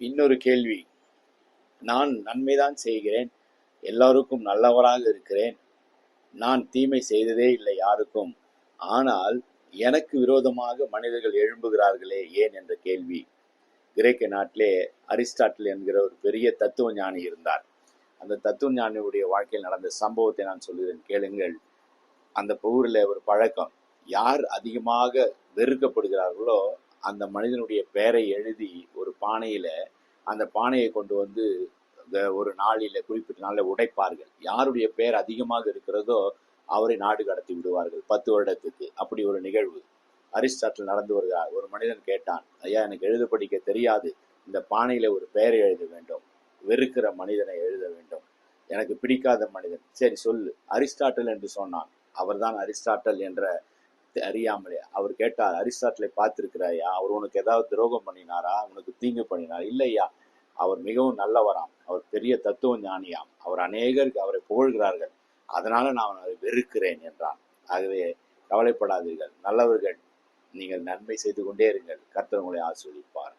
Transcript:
இன்னொரு கேள்வி. நான் நன்மைதான் செய்கிறேன் எல்லாருக்கும் நல்லவராக இருக்கிறேன். நான் தீமை செய்ததே இல்லை யாருக்கும். ஆனால் எனக்கு விரோதமாக மனிதர்கள் எழும்புகிறார்களே ஏன் என்ற கேள்வி. கிரேக்க நாட்டிலே அரிஸ்டாட்டில் என்கிற ஒரு பெரிய தத்துவ ஞானி இருந்தார். அந்த தத்துவ ஞானியுடைய வாழ்க்கையில் நடந்த சம்பவத்தை நான் சொல்கிறேன் கேளுங்கள். அந்த ஊரில் ஒரு பழக்கம் யார் அதிகமாக வெறுக்கப்படுகிறார்களோ அந்த மனிதனுடைய பெயரை எழுதி ஒரு பானையில அந்த பானையை கொண்டு வந்து இந்த ஒரு நாளில குறிப்பிட்ட நாளில் உடைப்பார்கள். யாருடைய பெயர் அதிகமாக இருக்கிறதோ அவரை நாடு கடத்தி விடுவார்கள். பத்து வருடத்துக்கு. அப்படி ஒரு நிகழ்வு. அரிஸ்டாட்டில் நடந்து வருகிறார் ஒரு மனிதன் கேட்டான் ஐயா எனக்கு எழுத படிக்க தெரியாது. இந்த பானையில ஒரு பெயரை எழுத வேண்டும். வெறுக்கிற மனிதனை எழுத வேண்டும். எனக்கு பிடிக்காத மனிதன். சரி சொல்லு. அரிஸ்டாட்டல் என்று சொன்னான். அவர்தான் அரிஸ்டாட்டல் என்ற அறியாமலே. அவர் கேட்டார் அரிஸ்டாட்டிலை பார்த்திருக்கிறாயா? அவர் உனக்கு ஏதாவது துரோகம் பண்ணினாரா? உனக்கு தீங்கு பண்ணினாரா? இல்லையா அவர் மிகவும் நல்லவராம். அவர் பெரிய தத்துவ ஞானியாம் அவர் அநேகருக்கு அவரை புகழ்கிறார்கள். அதனால நான் அவரை வெறுக்கிறேன் என்றான். ஆகவே கவலைப்படாதீர்கள். நல்லவர்கள் நீங்கள் நன்மை செய்து கொண்டே இருங்கள். கர்த்தர் உங்களை ஆசீர்வதிப்பார்.